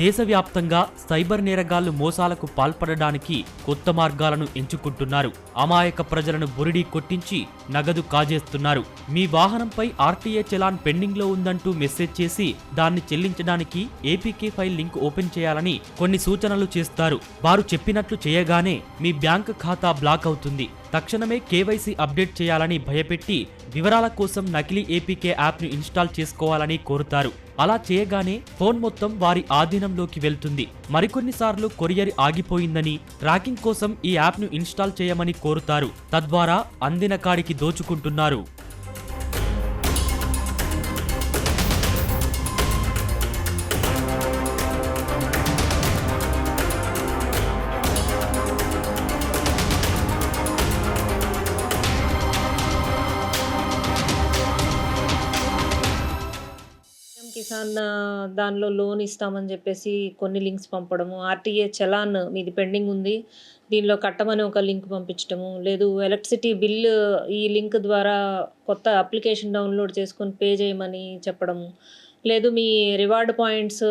దేశవ్యాప్తంగా సైబర్ నేరగాళ్ళు మోసాలకు పాల్పడడానికి కొత్త మార్గాలను ఎంచుకుంటున్నారు. అమాయక ప్రజలను బురిడీ కొట్టించి నగదు కాజేస్తున్నారు. మీ వాహనంపై ఆర్టీఏ చలాన్ పెండింగ్లో ఉందంటూ మెసేజ్ చేసి దాన్ని చెల్లించడానికి ఏపీకే ఫైల్ లింక్ ఓపెన్ చేయాలని కొన్ని సూచనలు చేస్తారు. వారు చెప్పినట్లు చేయగానే మీ బ్యాంక్ ఖాతా బ్లాక్ అవుతుంది. తక్షణమే కేవైసీ అప్డేట్ చేయాలని భయపెట్టి వివరాల కోసం నకిలీ ఏపీకే యాప్ను ఇన్స్టాల్ చేసుకోవాలని కోరుతారు. అలా చేయగానే ఫోన్ మొత్తం వారి ఆధీనంలోకి వెళ్తుంది. మరికొన్నిసార్లు కొరియర్ ఆగిపోయిందని ట్రాకింగ్ కోసం ఈ యాప్ను ఇన్స్టాల్ చేయమని కోరుతారు. తద్వారా అందిన కాడికి దోచుకుంటున్నారు. కిసాన్ దానిలో లోన్ ఇస్తామని చెప్పేసి కొన్ని లింక్స్ పంపడము. ఆర్టీఏ చలాన్ మీది పెండింగ్ ఉంది. దీనిలో కట్టమని ఒక లింక్ పంపించడము. లేదు ఎలక్ట్రిసిటీ బిల్లు ఈ లింక్ ద్వారా కొత్త అప్లికేషన్ డౌన్లోడ్ చేసుకొని పే చేయమని చెప్పడము. లేదు మీ రివార్డ్ పాయింట్స్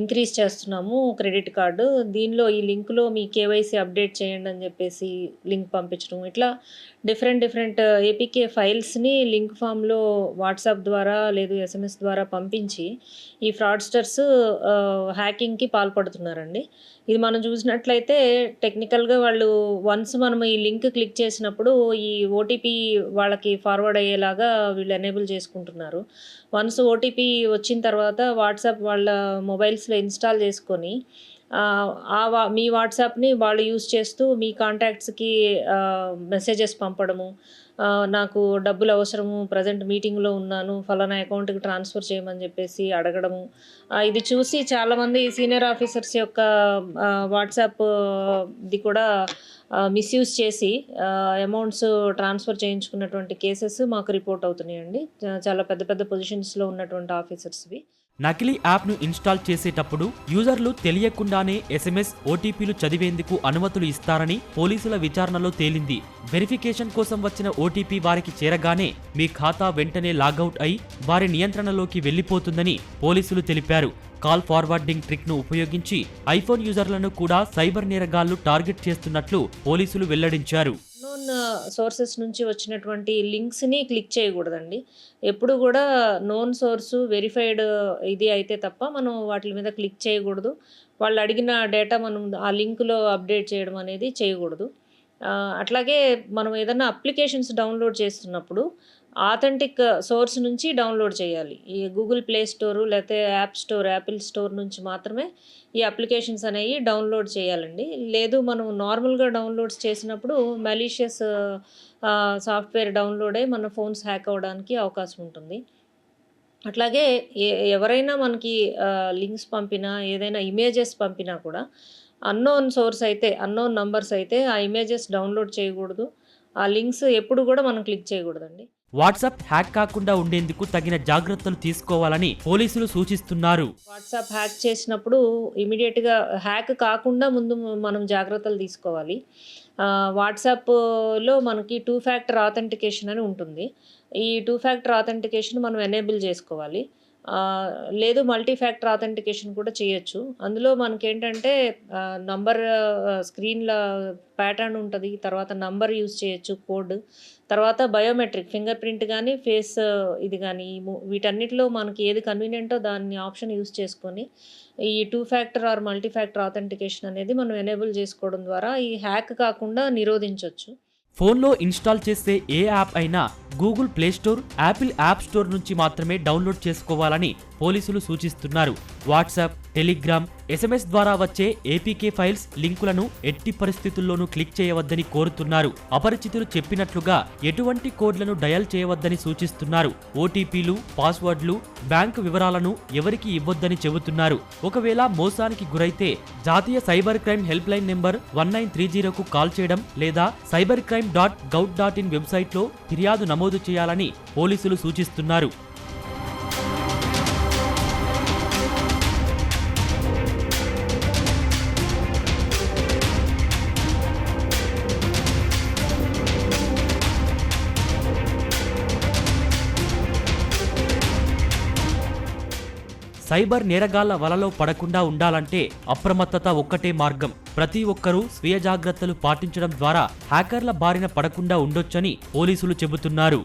ఇంక్రీజ్ చేస్తున్నాము క్రెడిట్ కార్డు. దీనిలో ఈ లింక్లో మీ కేవైసీ అప్డేట్ చేయండి అని చెప్పేసి లింక్ పంపించడం. ఇట్లా డిఫరెంట్ డిఫరెంట్ ఏపీకే ఫైల్స్ని లింక్ ఫామ్లో వాట్సాప్ ద్వారా లేదు ఎస్ఎంఎస్ ద్వారా పంపించి ఈ ఫ్రాడ్స్టర్స్ హ్యాకింగ్కి పాల్పడుతున్నారండి. ఇది మనం చూసినట్లయితే టెక్నికల్గా వాళ్ళు వన్స్ మనం ఈ లింక్ క్లిక్ చేసినప్పుడు ఈ ఓటీపీ వాళ్ళకి ఫార్వర్డ్ అయ్యేలాగా వీళ్ళు ఎనేబుల్ చేసుకుంటున్నారు. వన్స్ ఓటీపీ వచ్చిన తర్వాత వాట్సాప్ వాళ్ళ మొబైల్స్లో ఇన్స్టాల్ చేసుకొని ఆ, వా- మీ వాట్సాప్ని వాళ్ళు యూస్ చేస్తూ మీ కాంటాక్ట్స్కి మెసేజెస్ పంపడము నాకు డబ్బులు అవసరము ప్రజెంట్ మీటింగ్లో ఉన్నాను ఫలానా అకౌంట్కి ట్రాన్స్ఫర్ చేయమని చెప్పేసి అడగడము. ఇది చూసి చాలామంది సీనియర్ ఆఫీసర్స్ యొక్క వాట్సాప్ది వాట్సాప్ కూడా మిస్యూజ్ చేసి అమౌంట్స్ ట్రాన్స్ఫర్ చేయించుకున్నటువంటి కేసెస్ మాకు రిపోర్ట్ అవుతున్నాయండి. చాలా పెద్ద పెద్ద పొజిషన్స్లో ఉన్నటువంటి ఆఫీసర్స్వి నకిలీ యాప్ను ఇన్స్టాల్ చేసేటప్పుడు యూజర్లు తెలియకుండానే ఎస్ఎంఎస్ ఓటీపీలు చదివేందుకు అనుమతులు ఇస్తారని పోలీసుల విచారణలో తేలింది. వెరిఫికేషన్ కోసం వచ్చిన ఓటీపీ వారికి చేరగానే మీ ఖాతా వెంటనే లాగౌట్ అయి వారి నియంత్రణలోకి వెళ్ళిపోతుందని పోలీసులు తెలిపారు. కాల్ ఫార్వర్డింగ్ ట్రిక్ను ఉపయోగించి ఐఫోన్ యూజర్లను కూడా సైబర్ నేరగాళ్ళు టార్గెట్ చేస్తున్నట్లు పోలీసులు వెల్లడించారు. అన్నోన్ సోర్సెస్ నుంచి వచ్చినటువంటి లింక్స్ని క్లిక్ చేయకూడదండి. ఎప్పుడు కూడా నోన్ సోర్సు వెరిఫైడ్ ఇది అయితే తప్ప మనం వాటి మీద క్లిక్ చేయకూడదు. వాళ్ళు అడిగిన డేటా మనం ఆ లింక్లో అప్డేట్ చేయడం అనేది చేయకూడదు. అట్లాగే మనం ఏదైనా అప్లికేషన్స్ డౌన్లోడ్ చేస్తున్నప్పుడు ఆథెంటిక్ సోర్స్ నుంచి డౌన్లోడ్ చేయాలి. ఈ గూగుల్ ప్లే స్టోరు లేకపోతే యాప్ స్టోర్ యాపిల్ స్టోర్ నుంచి మాత్రమే ఈ అప్లికేషన్స్ అనేవి డౌన్లోడ్ చేయాలండి. లేదు మనం నార్మల్గా డౌన్లోడ్స్ చేసినప్పుడు మెలీషియస్ సాఫ్ట్వేర్ డౌన్లోడ్ అయ్యి మన ఫోన్స్ హ్యాక్ అవ్వడానికి అవకాశం ఉంటుంది. అట్లాగే ఏ- ఎవరైనా మనకి లింక్స్ పంపినా ఏదైనా ఇమేజెస్ పంపినా కూడా అన్నోన్ సోర్స్ అయితే అన్నోన్ నంబర్స్ అయితే ఆ ఇమేజెస్ డౌన్లోడ్ చేయకూడదు. ఆ లింక్స్ ఎప్పుడు కూడా మనం క్లిక్ చేయకూడదండి. వాట్సాప్ హ్యాక్ కాకుండా ఉండేందుకు తగిన జాగ్రత్తలు తీసుకోవాలని పోలీసులు సూచిస్తున్నారు. వాట్సాప్ హ్యాక్ చేసినప్పుడు ఇమీడియట్గా హ్యాక్ కాకుండా ముందు మనం జాగ్రత్తలు తీసుకోవాలి. వాట్సాప్లో మనకి టూ ఫ్యాక్టర్ ఆథెంటికేషన్ అని ఉంటుంది. ఈ టూ ఫ్యాక్టర్ ఆథెంటికేషన్ మనం ఎనేబుల్ చేసుకోవాలి. లేదు మల్టీ ఫ్యాక్టర్ ఆథెంటికేషన్ కూడా చేయొచ్చు. అందులో మనకేంటంటే నంబర్ స్క్రీన్ల ప్యాటర్న్ ఉంటుంది తర్వాత నంబర్ యూజ్ చేయొచ్చు కోడ్ తర్వాత బయోమెట్రిక్ ఫింగర్ ప్రింట్ కానీ ఫేస్ ఇది కానీ వీటన్నిటిలో మనకి ఏది కన్వీనియంటో దాన్ని ఆప్షన్ యూజ్ చేసుకొని ఈ two factor or multi factor authentication అనేది మనం ఎనేబుల్ చేసుకోవడం ద్వారా ఈ హ్యాక్ కాకుండా నిరోధించవచ్చు ఫోన్లో ఇన్స్టాల్ చేసే ఏ యాప్ అయినా Google play store Apple app store నుంచి మాత్రమే డౌన్లోడ్ చేసుకోవాలని పోలీసులు సూచిస్తున్నారు. వాట్సాప్ టెలిగ్రామ్ ఎస్ఎంఎస్ ద్వారా వచ్చే ఏపీకే ఫైల్స్ లింకులను ఎట్టి పరిస్థితుల్లోనూ క్లిక్ చేయవద్దని కోరుతున్నారు. అపరిచితులు చెప్పినట్లుగా ఎటువంటి కోడ్లను డయల్ చేయవద్దని సూచిస్తున్నారు. ఓటీపీలు పాస్వర్డ్లు బ్యాంకు వివరాలను ఎవరికి ఇవ్వొద్దని చెబుతున్నారు. ఒకవేళ మోసానికి గురైతే జాతీయ cyber crime help line number one nine three జీరోకు call చేయడం లేదా cyber crime dot gov dot in వెబ్సైట్లో ఫిర్యాదు నమోదు చేయాలని పోలీసులు సూచిస్తున్నారు. సైబర్ నేరగాళ్ళ వలలో పడకుండా ఉండాలంటే అప్రమత్తత ఒక్కటే మార్గం. ప్రతి ఒక్కరూ స్వీయ జాగ్రత్తలు పాటించడం ద్వారా హ్యాకర్ల బారిన పడకుండా ఉండొచ్చని పోలీసులు చెబుతున్నారు.